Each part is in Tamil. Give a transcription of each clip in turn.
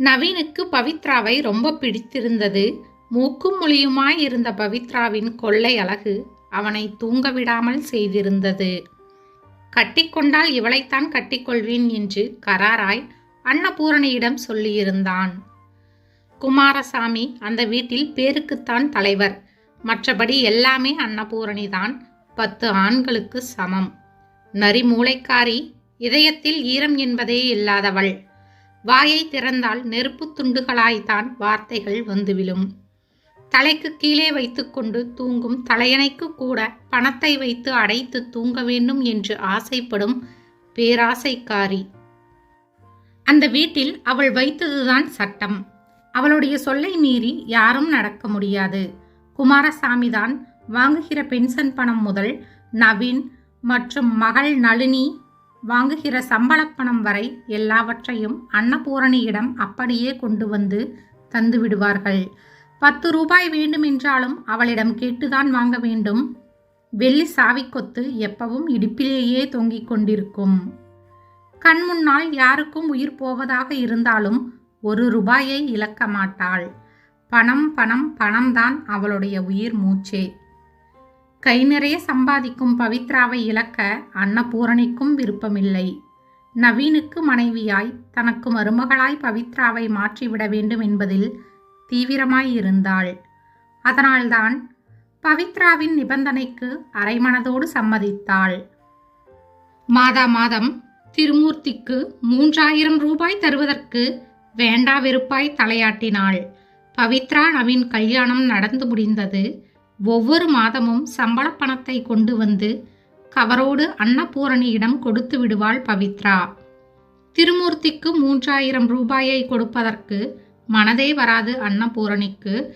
நவீனுக்கு பவித்ராவை ரொம்ப பிடித்திருந்தது. மூக்கும் மொழியுமாய் இருந்த பவித்ராவின் கொள்ளை அழகு அவனை தூங்க விடாமல் செய்திருந்தது. கட்டிக்கொண்டால் இவளைத்தான் கட்டிக்கொள்வேன் என்று கராராய் அன்னபூரணியிடம் சொல்லியிருந்தான். குமாரசாமி அந்த வீட்டில் பேருக்குத்தான் தலைவர். மற்றபடி எல்லாமே அன்னபூரணிதான். பத்து ஆண்களுக்கு சமம். நரி மூளைக்காரி இதயத்தில் ஈரம் என்பதே இல்லாதவள். வாயை திறந்தால் நெருப்புத் துண்டுகளாய்த்தான் வார்த்தைகள் வந்து விழும் தலைக்கு கீழே வைத்துக்கொண்டு தூங்கும் தலையணைக்கு கூட பணத்தை வைத்து அடைத்து தூங்க வேண்டும் என்று ஆசைப்படும் பேராசைக்காரி. அந்த வீட்டில் அவள் வைத்ததுதான் சட்டம். அவளுடைய சொல்லை மீறி யாரும் நடக்க முடியாது. குமாரசாமிதான் வாங்குகிற பென்ஷன் பணம் முதல் நவீன் மற்றும் மகள் நளினி வாங்குகிற சம்பளப் பணம் வரை எல்லாவற்றையும் அன்னபூரணியிடம் அப்படியே கொண்டு வந்து தந்து விடுவார்கள். பத்து ரூபாய் வேண்டுமென்றாலும் அவளிடம் கேட்டுதான் வாங்க வேண்டும். வெள்ளி சாவிக்கொத்து எப்பவும் இடுப்பிலேயே தொங்கிக் கொண்டிருக்கும். கண் முன்னால் யாருக்கும் உயிர் போவதாக இருந்தாலும் ஒரு ரூபாயை இழக்க மாட்டாள். பணம் பணம் பணம்தான் அவளுடைய உயிர் மூச்சே. கை நிறைய சம்பாதிக்கும் பவித்ராவை இழக்க அன்னபூரணிக்கும் விருப்பமில்லை. நவீனுக்கு மனைவியாய் தனக்கு மருமகளாய் பவித்ராவை மாற்றிவிட வேண்டும் என்பதில் தீவிரமாய் இருந்தாள். அதனால்தான் பவித்ராவின் நிபந்தனைக்கு அரைமனதோடு சம்மதித்தாள். மாதா மாதம் திருமூர்த்திக்கு மூன்றாயிரம் ரூபாய் தருவதற்கு வேண்டா வெறுப்பாய் தலையாட்டினாள். பவித்ரா நவீன் கல்யாணம் நடந்து முடிந்தது ஒவ்வொரு மாதமும் சம்பள பணத்தை கொண்டு வந்து கவரோடு அன்னபூரணியிடம் கொடுத்து விடுவாள் பவித்ரா. திருமூர்த்திக்கு மூன்றாயிரம் ரூபாயை கொடுப்பதற்கு மனதே வராது அன்னபூரணிக்கு.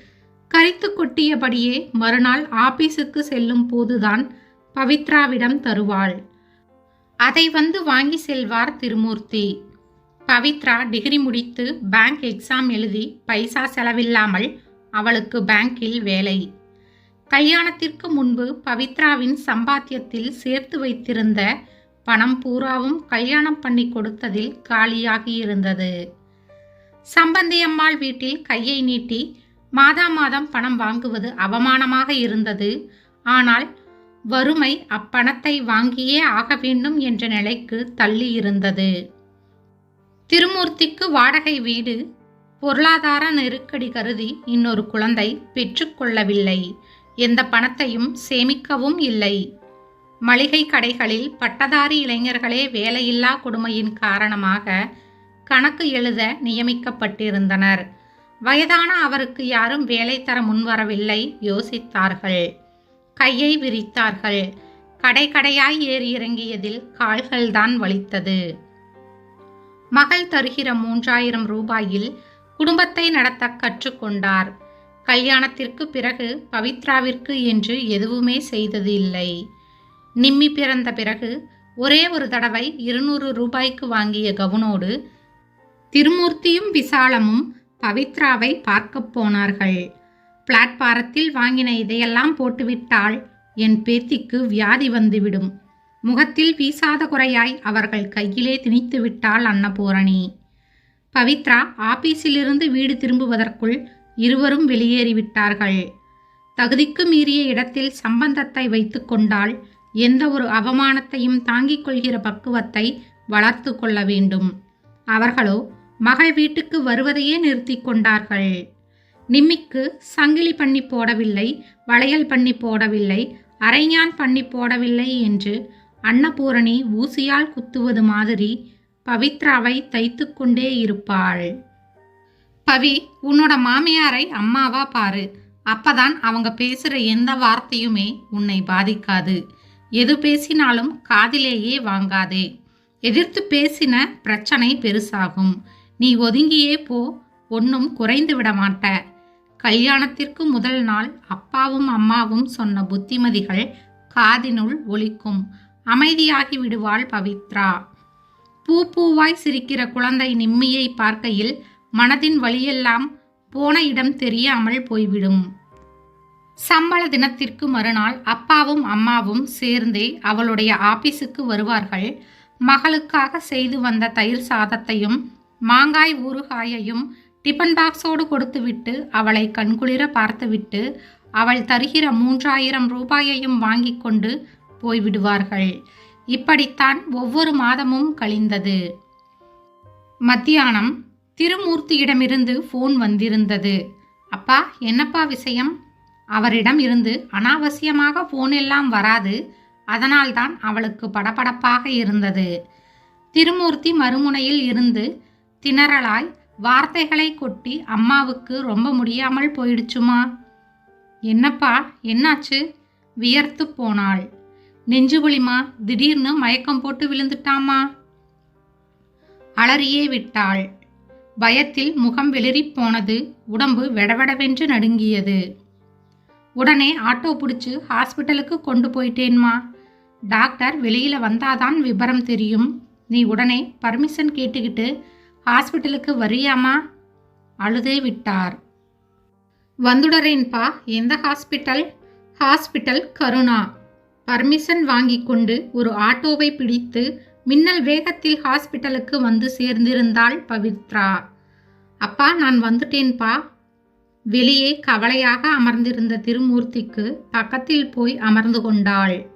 கரித்து கொட்டியபடியே மறுநாள் ஆபீஸுக்கு செல்லும் போதுதான் பவித்ராவிடம் தருவாள். அதை வந்து வாங்கி செல்வார் திருமூர்த்தி. பவித்ரா டிகிரி முடித்து பேங்க் எக்ஸாம் எழுதி பைசா செலவில்லாமல் அவளுக்கு பேங்கில் வேலை. கல்யாணத்திற்கு முன்பு பவித்ராவின் சம்பாத்தியத்தில் சேர்த்து வைத்திருந்த பணம் பூராவும் கல்யாணம் பண்ணி கொடுத்ததில் காலியாகியிருந்தது. சம்பந்தியம்மாள் வீட்டில் கையை நீட்டி மாதா மாதம் பணம் வாங்குவது அவமானமாக இருந்தது. ஆனால் வறுமை அப்பணத்தை வாங்கியே ஆக வேண்டும் என்ற நிலைக்கு தள்ளி இருந்தது திருமூர்த்திக்கு வாடகை வீடு பொருளாதார நெருக்கடி கருதி இன்னொரு குழந்தை பெற்றுக்கொள்ளவில்லை. எந்த பணத்தையும் சேமிக்கவும் இல்லை. மளிகை கடைகளில் பட்டதாரி இளைஞர்களே வேலையில்லா கொடுமையின் காரணமாக கணக்கு எழுத நியமிக்கப்பட்டிருந்தனர். வயதான அவருக்கு யாரும் வேலை தர முன்வரவில்லை யோசித்தார்கள். கையை விரித்தார்கள். கடை கடையாய் ஏறி இறங்கியதில் கால்கள்தான் வலித்தது. மகள் தருகிற மூன்றாயிரம் ரூபாயில் குடும்பத்தை நடத்த கற்றுக்கொண்டார் கல்யாணத்திற்கு பிறகு பவித்ராவிற்கு என்று எதுவுமே செய்தது இல்லை நிம்மி பிறந்த பிறகு ஒரே ஒரு தடவை இருநூறு ரூபாய்க்கு வாங்கிய கவுனோடு திருமூர்த்தியும் விசாலமும் பவித்ராவை பார்க்கப் போனார்கள். பிளாட்பாரத்தில் வாங்கின இதையெல்லாம் போட்டுவிட்டால் என் பேத்திக்கு வியாதி வந்துவிடும். முகத்தில் வீசாத குறையாய் அவர்கள் கையிலே திணித்து விட்டாள் அன்னபூரணி. பவித்ரா ஆபீஸிலிருந்து வீடு திரும்புவதற்குள் இருவரும் வெளியேறிவிட்டார்கள். தகுதிக்கு மீறிய இடத்தில் சம்பந்தத்தை வைத்து கொண்டால் எந்த ஒரு அவமானத்தையும் தாங்கிக் கொள்கிற பக்குவத்தை வளர்த்து கொள்ள வேண்டும். அவர்களோ மகள் வீட்டுக்கு வருவதையே நிறுத்தி கொண்டார்கள். நிம்மிக்கு சங்கிலி பண்ணி போடவில்லை வளையல் பண்ணி போடவில்லை அரைஞான் பண்ணி போடவில்லை என்று அன்னபூரணி ஊசியால் குத்துவது மாதிரி பவித்ராவை தைத்து கொண்டே இருப்பாள். பவி உன்னோட மாமியாரை அம்மாவா பாரு. அப்பதான் அவங்க பேசுற எந்த வார்த்தையுமே உன்னை பாதிக்காது. எது பேசினாலும் காதிலேயே வாங்காதே. எதிர்த்து பேசின பிரச்சனை பெருசாகும். நீ ஒதுங்கியே போ ஒன்றும் குறைந்து விட மாட்ட. கல்யாணத்திற்கு முதல் நாள் அப்பாவும் அம்மாவும் சொன்ன புத்திமதிகள் காதினுள் ஒலிக்கும். அமைதியாகி விடுவாள் பவித்ரா. பூ பூவாய் சிரிக்கிற குழந்தை நிம்மியை பார்க்கையில் மனதின் வழியெல்லாம் போன இடம் தெரியாமல் போய்விடும். சம்பள தினத்திற்கு மறுநாள் அப்பாவும் அம்மாவும் சேர்ந்தே அவளுடைய ஆபீஸுக்கு வருவார்கள். மகளுக்காக செய்து வந்த தயிர் சாதத்தையும் மாங்காய் ஊறுகாயையும் டிபன் பாக்ஸோடு கொடுத்துவிட்டு அவளை கண்குளிர பார்த்துவிட்டு அவள் தருகிற மூன்றாயிரம் ரூபாயையும் வாங்கிக் கொண்டு போய்விடுவார்கள். இப்படித்தான் ஒவ்வொரு மாதமும் கழிந்தது. மத்தியானம் திருமூர்த்தியிடமிருந்து ஃபோன் வந்திருந்தது. அப்பா என்னப்பா விஷயம்? அவரிடம் இருந்து அனாவசியமாக ஃபோன் எல்லாம் வராது. அதனால்தான் அவளுக்கு படபடப்பாக இருந்தது. திருமூர்த்தி மறுமுனையில் இருந்து திணறலாய் வார்த்தைகளை கொட்டி அம்மாவுக்கு ரொம்ப முடியாமல் போயிடுச்சுமா? என்னப்பா என்னாச்சு? வியர்த்து போனாள். நெஞ்சுவலிமா திடீர்னு மயக்கம் போட்டு விழுந்துட்டாமா? அலறியே விட்டாள். பயத்தில் முகம் வெளிரிப் போனது உடம்பு வெடவெடவென்று நடுங்கியது. உடனே ஆட்டோ பிடிச்சு ஹாஸ்பிட்டலுக்கு கொண்டு போயிட்டேன்மா. டாக்டர் வெளியில் வந்தாதான் விபரம் தெரியும். நீ உடனே பர்மிஷன் கேட்டுக்கிட்டு ஹாஸ்பிட்டலுக்கு வரியாமா? அழுதே விட்டார். வந்துடறேன்பா எந்த ஹாஸ்பிட்டல்? ஹாஸ்பிட்டல் கருணா. பர்மிஷன் வாங்கி கொண்டு ஒரு ஆட்டோவை பிடித்து மின்னல் வேகத்தில் ஹாஸ்பிட்டலுக்கு வந்து சேர்ந்திருந்தாள் பவித்ரா. அப்பா நான் வந்துட்டேன்பா. வெளியே கவலையாக அமர்ந்திருந்த திருமூர்த்திக்கு பக்கத்தில் போய் அமர்ந்து கொண்டாள்.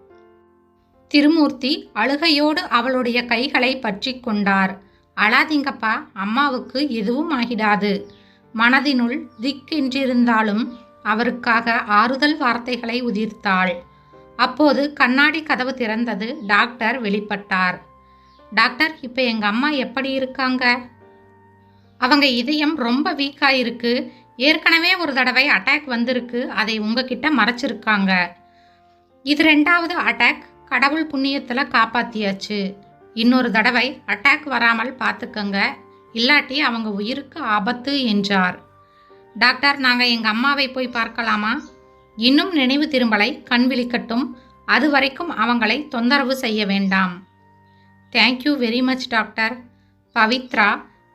திருமூர்த்தி அழுகையோடு அவளுடைய கைகளை பற்றி கொண்டார். அழாதீங்கப்பா அம்மாவுக்கு எதுவும் ஆகிடாது. மனதினுள் திக்கென்றிருந்தாலும் அவருக்காக ஆறுதல் வார்த்தைகளை உதிர்த்தாள். அப்போது கண்ணாடி கதவு திறந்தது. டாக்டர் வெளிப்பட்டார். டாக்டர் இப்போ எங்கள் அம்மா எப்படி இருக்காங்க? அவங்க இதயம் ரொம்ப வீக்காக இருக்கு ஏற்கனவே ஒரு தடவை அட்டாக் வந்திருக்கு. அதை உங்ககிட்ட மறைச்சிருக்காங்க. இது ரெண்டாவது அட்டாக் கடவுள் புண்ணியத்தில் காப்பாத்தியாச்சு. இன்னொரு தடவை அட்டாக் வராமல் பார்த்துக்கங்க இல்லாட்டி அவங்க உயிருக்கு ஆபத்து என்றார். டாக்டர் நாங்கள் எங்கள் அம்மாவை போய் பார்க்கலாமா? இன்னும் நினைவு திரும்பலை கண் விழிக்கட்டும். அது வரைக்கும் அவங்களை தொந்தரவு செய்ய வேண்டாம். Thank you very much doctor Pavithra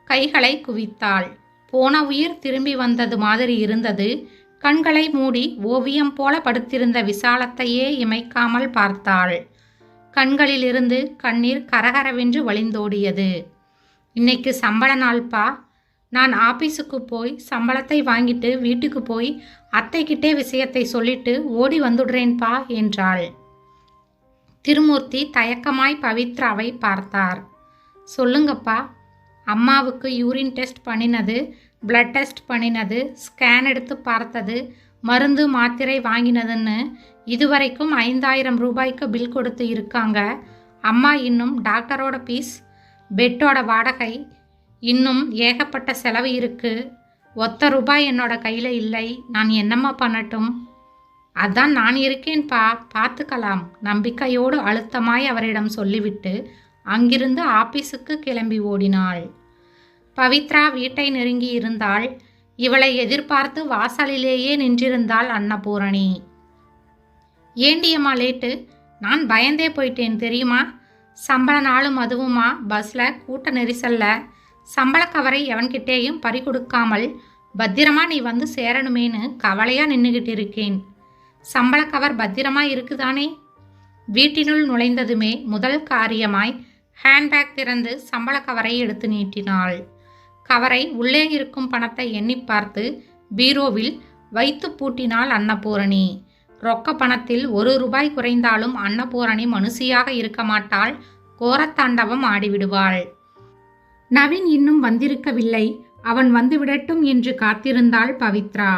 கைகளை குவித்தாள். போன உயிர் திரும்பி வந்தது மாதிரி இருந்தது. கண்களை மூடி ஓவியம் போல படுத்திருந்த விசாலத்தையே இமைக்காமல் பார்த்தாள். கண்களிலிருந்து கண்ணீர் கரகரவென்று வழிந்தோடியது. இன்னைக்கு சம்பள நாள்ப்பா நான் ஆபீஸுக்கு போய் சம்பளத்தை வாங்கிட்டு வீட்டுக்கு போய் அத்தைக்கிட்டே விஷயத்தை சொல்லிட்டு ஓடி வந்துடுறேன்ப்பா என்றாள். திருமூர்த்தி தயக்கமாய் பவித்ராவை பார்த்தார். சொல்லுங்கப்பா அம்மாவுக்கு யூரின் டெஸ்ட் பண்ணினது பிளட் டெஸ்ட் பண்ணினது ஸ்கேன் எடுத்து பார்த்தது மருந்து மாத்திரை வாங்கினதுன்னு இதுவரைக்கும் ஐந்தாயிரம் ரூபாய்க்கு பில் கொடுத்து இருக்காங்க. அம்மா இன்னும் டாக்டரோட பீஸ் பெட்டோட வாடகை இன்னும் ஏகப்பட்ட செலவு இருக்குது ஒத்த ரூபாய் என்னோட கையில் இல்லை. நான் என்னம்மா பண்ணட்டும்? அதான் நான் இருக்கேன்பா பார்த்துக்கலாம். நம்பிக்கையோடு அழுத்தமாய் அவரிடம் சொல்லிவிட்டு அங்கிருந்து ஆபீஸுக்கு கிளம்பி ஓடினாள். பவித்ரா வீட்டை நெருங்கி இருந்தாள். இவளை எதிர்பார்த்து வாசலிலேயே நின்றிருந்தாள் அன்னபூரணி. ஏண்டியம்மா லேட்டு? நான் பயந்தே போயிட்டேன் தெரியுமா? சம்பள நாளும் அதுவுமா? பஸ்ஸில் கூட்ட நெரிசல்ல? சம்பள கவரை எவன்கிட்டேயும் பறி கொடுக்காமல் பத்திரமா நீ வந்து சேரணுமேனு கவலையாக நின்றுகிட்டு இருக்கேன். சம்பள கவர் பத்திரமா இருக்குதானே? வீட்டினுள் நுழைந்ததுமே முதல் காரியமாய் ஹேண்ட்பேக் திறந்து சம்பள கவரை எடுத்து நீட்டினாள். கவரை உள்ளே இருக்கும் பணத்தை எண்ணி பார்த்து பீரோவில் வைத்து பூட்டினாள் அன்னபூரணி. ரொக்க பணத்தில் ஒரு ரூபாய் குறைந்தாலும் அன்னபூரணி மனுஷியாக இருக்க மாட்டாள் கோரத்தாண்டவம் ஆடிவிடுவாள். நவீன் இன்னும் வந்திருக்கவில்லை அவன் வந்துவிடட்டும் என்று காத்திருந்தாள் பவித்ரா.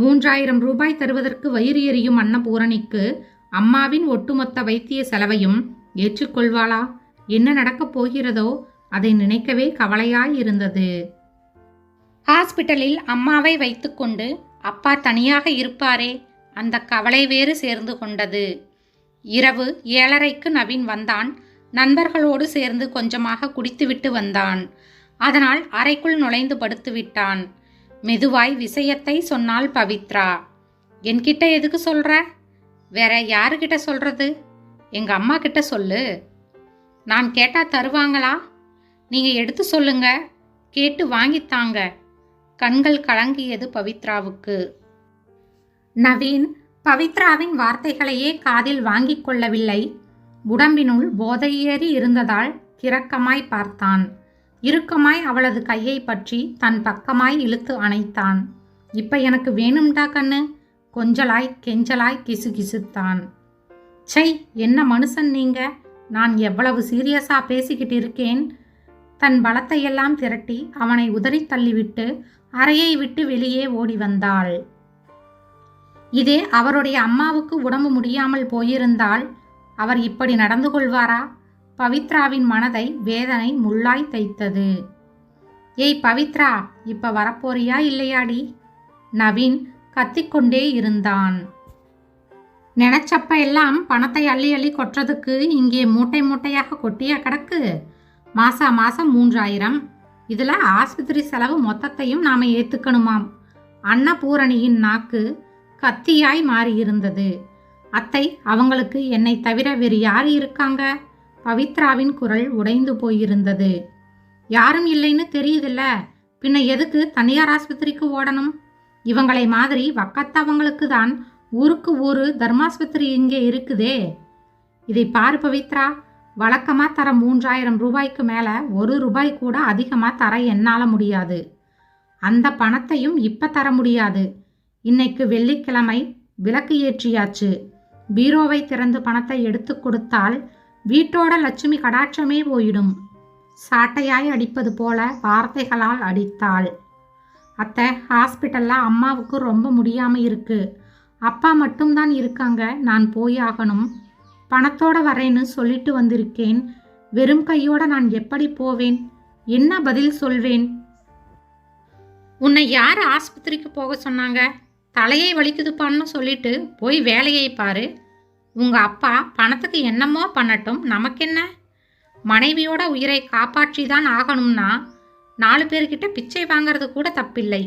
மூன்றாயிரம் ரூபாய் தருவதற்கு வயிறு எறியும் அன்னபூரணிக்கு அம்மாவின் ஒட்டுமொத்த வைத்திய செலவையும் ஏற்றுக்கொள்வாளா? என்ன நடக்கப் போகிறதோ அதை நினைக்கவே கவலையாயிருந்தது. ஹாஸ்பிட்டலில் அம்மாவை வைத்துக்கொண்டு அப்பா தனியாக இருப்பாரே அந்த கவலை வேறு சேர்ந்து கொண்டது. இரவு ஏழரைக்கு நவீன் வந்தான். நண்பர்களோடு சேர்ந்து கொஞ்சமாக குடித்துவிட்டு வந்தான். அதனால் அறைக்குள் நுழைந்து படுத்து விட்டான் மெதுவாய் விஷயத்தை சொன்னால் பவித்ரா. என்கிட்ட எதுக்கு சொல்ற? வேற யாருக்கிட்ட சொல்றது? எங்க அம்மா கிட்ட சொல்லு. நான் கேட்டா தருவாங்களா? நீங்க எடுத்து சொல்லுங்க. கேட்டு வாங்கித்தாங்க கண்கள் கலங்கியது பவித்ராவுக்கு. நவீன் பவித்ராவின் வார்த்தைகளையே காதில் வாங்கிக் கொள்ளவில்லை. உடம்பினுள் போதையேறி இருந்ததால் கிரக்கமாய் பார்த்தான். இறுக்கமாய் அவளது கையை பற்றி தன் பக்கமாய் இழுத்து அணைத்தான். இப்ப எனக்கு வேணும்டா கண்ணு கொஞ்சலாய் கெஞ்சலாய் கிசு கிசுத்தான் சை என்ன மனுஷன் நீங்க? நான் எவ்வளவு சீரியஸா பேசிக்கிட்டு இருக்கேன்? தன் பலத்தையெல்லாம் திரட்டி அவனை உதறி தள்ளிவிட்டு அறையை விட்டு வெளியே ஓடி வந்தாள். இதே அவருடைய அம்மாவுக்கு உடம்பு முடியாமல் போயிருந்தால் அவர் இப்படி நடந்து கொள்வாரா? பவித்ராவின் மனதை வேதனை முள்ளாய் தைத்தது. ஏய் பவித்ரா இப்ப வரப்போறியா இல்லையாடி? நவீன் கத்திக்கொண்டே இருந்தான். நினைச்சப்ப எல்லாம் பணத்தை அள்ளி அள்ளி கொட்டுறதுக்கு இங்கே மூட்டை மூட்டையாக கொட்டியா கிடக்கு? மாசா மாசம் மூன்றாயிரம். இதில் ஆஸ்பத்திரி செலவு மொத்தத்தையும் நாம் ஏற்றுக்கணுமாம் அன்னபூரணியின் நாக்கு கத்தியாய் மாறியிருந்தது. அத்தை அவங்களுக்கு என்னை தவிர வேறு யார் இருக்காங்க? பவித்ராவின் குரல் உடைந்து போயிருந்தது. யாரும் இல்லைன்னு தெரியுதுல்ல. பின்ன எதுக்கு தனியார் ஆஸ்பத்திரிக்கு ஓடணும்? இவங்களை மாதிரி வக்கத்தவங்களுக்கு தான் ஊருக்கு ஊரு தர்மாஸ்பத்திரி இங்கே இருக்குதே. இதை பாரு பவித்ரா. வழக்கமாக தர மூன்றாயிரம் ரூபாய்க்கு மேலே ஒரு ரூபாய் கூட அதிகமாக தர என்னால் முடியாது. அந்த பணத்தையும் இப்போ தர முடியாது. இன்னைக்கு வெள்ளிக்கிழமை விளக்கு ஏற்றியாச்சு. பீரோவை திறந்து பணத்தை எடுத்து கொடுத்தால் வீட்டோட லட்சுமி கடாட்சமே போயிடும். சாட்டையாய் அடிப்பது போல வார்த்தைகளால் அடித்தாள். அத்தை ஹாஸ்பிட்டலில் அம்மாவுக்கு ரொம்ப முடியாமல் இருக்கு. அப்பா மட்டும்தான் இருக்காங்க நான் போய் ஆகணும். பணத்தோட வரேன்னு சொல்லிட்டு வந்திருக்கேன். வெறும் கையோட நான் எப்படி போவேன்? என்ன பதில் சொல்வேன்? உன்னை யார் ஆஸ்பத்திரிக்கு போக சொன்னாங்க? தலையை வலிக்குதுப்பான்னு சொல்லிட்டு போய் வேலையை பாரு. உங்கள் அப்பா பணத்துக்கு என்னமோ பண்ணட்டும் நமக்கென்ன? மனைவியோட உயிரை காப்பாற்றி தான் ஆகணும்னா நாலு பேர்கிட்ட பிச்சை வாங்கிறது கூட தப்பில்லை.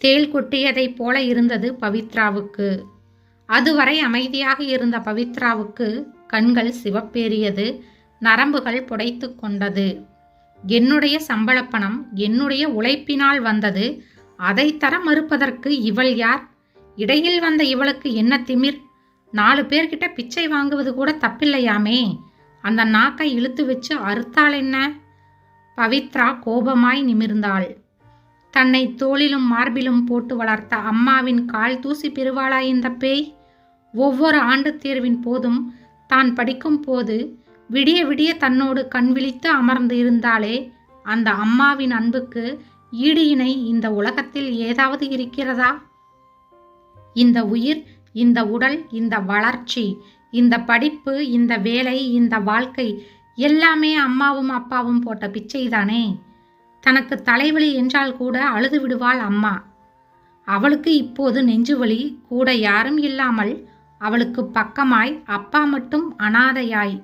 தேள் கொட்டியதைப் போல இருந்தது பவித்ராவுக்கு. அதுவரை அமைதியாக இருந்த பவித்ராவுக்கு கண்கள் சிவப்பேறியது நரம்புகள் புடைத்து கொண்டது. என்னுடைய சம்பளப்பணம் என்னுடைய உழைப்பினால் வந்தது அதை தர மறுப்பதற்கு இவள் யார்? இடையில் வந்த இவளுக்கு என்ன திமிர்? நாலு பேர்கிட்ட பிச்சை வாங்குவது கூட தப்பில்லையாமே. அந்த நாக்கை இழுத்து வச்சு அறுத்தாள் என்ன? பவித்ரா கோபமாய் நிமிர்ந்தாள். தன்னை தோளிலும் மார்பிலும் போட்டு வளர்த்த அம்மாவின் கால் தூசி பெறுவாளா இந்த பேய்? ஒவ்வொரு ஆண்டு தேர்வின் போதும் தான் படிக்கும் போது விடிய விடிய தன்னோடு கண் விழித்து அமர்ந்து இருந்தாலே அந்த அம்மாவின் அன்புக்கு ஈடு இணை இந்த உலகத்தில் ஏதாவது இருக்கிறதா? இந்த உயிர் இந்த உடல் இந்த வளர்ச்சி இந்த படிப்பு இந்த வேலை இந்த வாழ்க்கை எல்லாமே அம்மாவும் அப்பாவும் போட்ட பிச்சைதானே? தனக்கு தலைவலி என்றால் கூட அழுது விடுவாள் அம்மா. அவளுக்கு இப்போது நெஞ்சுவலி கூட யாரும் இல்லாமல் அவளுக்கு பக்கமாய் அப்பா மட்டும் அனாதையாய்.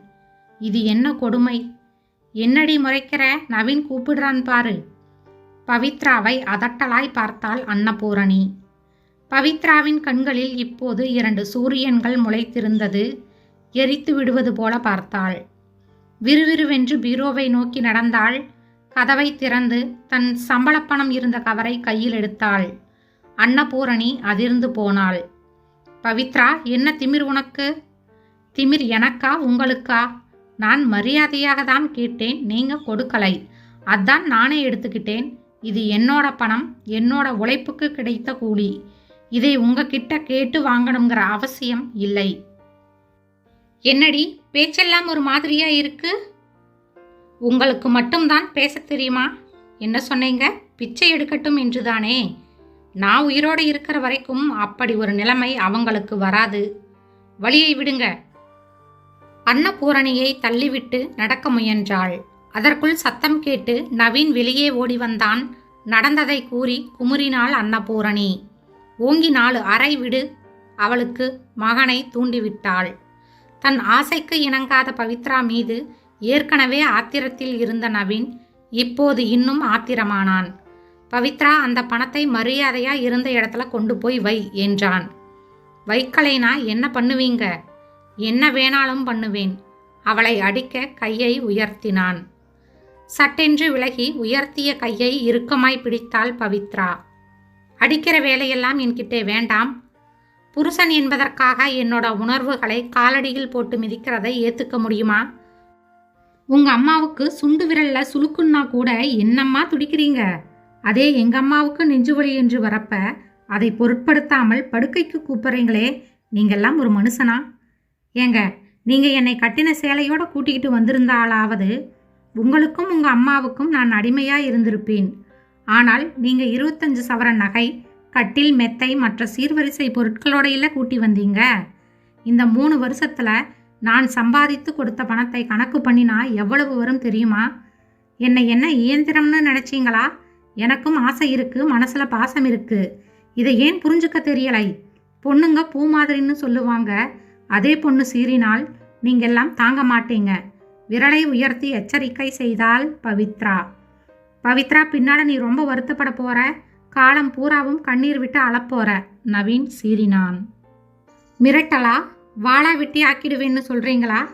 இது என்ன கொடுமை? என்னடி முறைக்கிற? நவீன் கூப்பிடுறான் பாரு. பவித்ராவை அதட்டலாய் பார்த்தாள் அன்னபூரணி. பவித்ராவின் கண்களில் இப்போது இரண்டு சூரியன்கள் முளைத்திருந்தது. எரித்து விடுவது போல பார்த்தாள். விறுவிறுவென்று பீரோவை நோக்கி நடந்தாள். கதவை திறந்து தன் சம்பளப்பணம் இருந்த கவரை கையில் எடுத்தாள். அன்னபூரணி அதிர்ந்து போனாள். பவித்ரா என்ன திமிர் உனக்கு? திமிர் எனக்கா உங்களுக்கா? நான் மரியாதையாக தான் கேட்டேன் நீங்க கொடுக்கலை. அதான் நானே எடுத்துக்கிட்டேன். இது என்னோட பணம் என்னோட உழைப்புக்கு கிடைத்த கூலி. இதை உங்ககிட்ட கேட்டு வாங்கணுங்கிற அவசியம் இல்லை. என்னடி பேச்செல்லாம் ஒரு மாதிரியா இருக்கு? உங்களுக்கு மட்டும்தான் பேச தெரியுமா? என்ன சொன்னீங்க? பிச்சை எடுக்கட்டும் என்றுதானே. நான் உயிரோடு இருக்கிற வரைக்கும் அப்படி ஒரு நிலைமை அவங்களுக்கு வராது. வழியை விடுங்க. அன்னபூரணியை தள்ளிவிட்டு நடக்க முயன்றாள். அதற்குள் சத்தம் கேட்டு நவீன் வெளியே ஓடி வந்தான். நடந்ததை கூறி குமுறினாள் அன்னபூரணி. ஓங்கி நாலு அறை விடு. அவளுக்கு மகனை தூண்டிவிட்டாள். தன் ஆசைக்கு இணங்காத பவித்ரா மீது ஏற்கனவே ஆத்திரத்தில் இருந்த நவீன் இப்போது இன்னும் ஆத்திரமானான். பவித்ரா அந்த பணத்தை மரியாதையா இருந்த இடத்துல கொண்டு போய் வை என்றான். வைக்கலைனா என்ன பண்ணுவீங்க? என்ன வேணாலும் பண்ணுவேன். அவளை அடிக்க கையை உயர்த்தினான். சட்டென்று விலகி உயர்த்திய கையை இறுக்கமாய் பிடித்தாள் பவித்ரா. அடிக்கிற வேலையெல்லாம் என்கிட்டே வேண்டாம். புருஷன் என்பதற்காக என்னோட உணர்வுகளை காலடியில் போட்டு மிதிக்கிறதை ஏற்றுக்க முடியுமா? உங்க அம்மாவுக்கு சுண்டு விரல்ல சுளுக்குன்னா கூட என்னம்மா துடிக்கிறீங்க? அதே எங்க அம்மாவுக்கு நெஞ்சு வலி என்று வரப்ப அதை பொருட்படுத்தாமல் படுக்கைக்கு கூப்பிடுறீங்களே நீங்கெல்லாம் ஒரு மனுஷனா? ஏங்க நீங்க என்னை கட்டின சேலையோட கூட்டிக்கிட்டு வந்திருந்தாலாவது உங்களுக்கும் உங்க அம்மாவுக்கும் நான் அடிமையா இருந்திருப்பேன். ஆனால் நீங்க இருபத்தஞ்சு சவரன் நகை கட்டில் மெத்தை மற்ற சீர்வரிசை பொருட்களோடையில கூட்டி வந்தீங்க. இந்த மூணு வருஷத்துல நான் சம்பாதித்து கொடுத்த பணத்தை கணக்கு பண்ணினா எவ்வளவு வரும் தெரியுமா? என்னை என்ன இயந்திரம்னு நினைச்சீங்களா? எனக்கும் ஆசை இருக்கு மனசுல பாசம் இருக்கு. இதை ஏன் புரிஞ்சுக்க தெரியலை? பொண்ணுங்க பூ மாதிரின்னு சொல்லுவாங்க. அதே பொண்ணு சீறினால் நீங்கெல்லாம் தாங்க மாட்டீங்க. விரலை உயர்த்தி எச்சரிக்கை செய்தால் பவித்ரா. பவித்ரா பின்னால நீ ரொம்ப வருத்தப்பட போற. காலம் பூராவும் கண்ணீர் விட்டு அழப்போற நவீன் சீறினான். மிரட்டலா? வாளா வெட்டி ஆக்கிடுவேன்னு சொல்றீங்களா?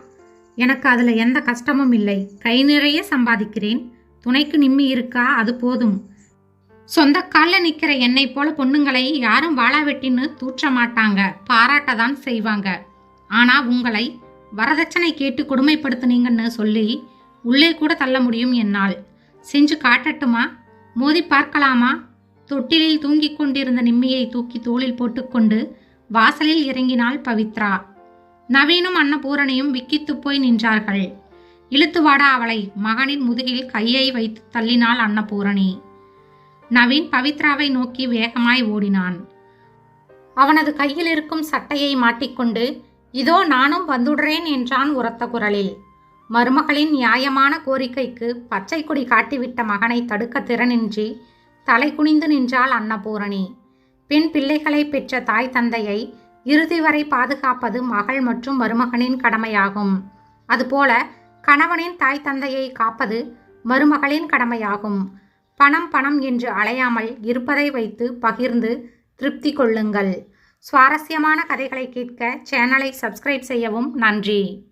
எனக்கு அதில் எந்த கஷ்டமும் இல்லை. கை நிறைய சம்பாதிக்கிறேன். துணைக்கு நிம்மி இருக்கா? அது போதும். சொந்த காலில் நிற்கிற என்னை போல பொண்ணுங்களை யாரும் வாழா வெட்டின்னு தூற்ற மாட்டாங்க. பாராட்ட தான் செய்வாங்க. ஆனால் உங்களை வரதட்சணை கேட்டு கொடுமைப்படுத்துனீங்கன்னு சொல்லி உள்ளே கூட தள்ள முடியும் என்னால். செஞ்சு காட்டட்டுமா? மோதி பார்க்கலாமா? தொட்டிலில் தூங்கிக் கொண்டிருந்த நிம்மியை தூக்கி தோளில் போட்டுக்கொண்டு வாசலில் இறங்கினாள் பவித்ரா. நவீனும் அன்னபூரணியும் விக்கித்து போய் நின்றார்கள். இழுத்து வாடா அவளை. மகனின் முதுகில் கையை வைத்து தள்ளினாள் அன்னபூரணி. நவீன் பவித்ராவை நோக்கி வேகமாய் ஓடினான். அவனது கையில் இருக்கும் சட்டையை மாட்டிக்கொண்டு இதோ நானும் வந்துடுறேன் என்றான் உரத்த குரலில். மருமகளின் நியாயமான கோரிக்கைக்கு பச்சை கொடி காட்டிவிட்ட மகனை தடுக்க திறனின்றி தலை குனிந்து நின்றாள் அன்னபூரணி. பெண் பிள்ளைகளை பெற்ற தாய் தந்தையை இறுதி வரை பாதுகாப்பது மகள் மற்றும் மருமகனின் கடமையாகும். அதுபோல கணவனின் தாய் தந்தையை காப்பது மருமகளின் கடமையாகும். பணம் பணம் என்று அலையாமல் இருப்பதை வைத்து பகிர்ந்து திருப்தி கொள்ளுங்கள். சுவாரஸ்யமான கதைகளை கேட்க சேனலை சப்ஸ்கிரைப் செய்யவும் நன்றி.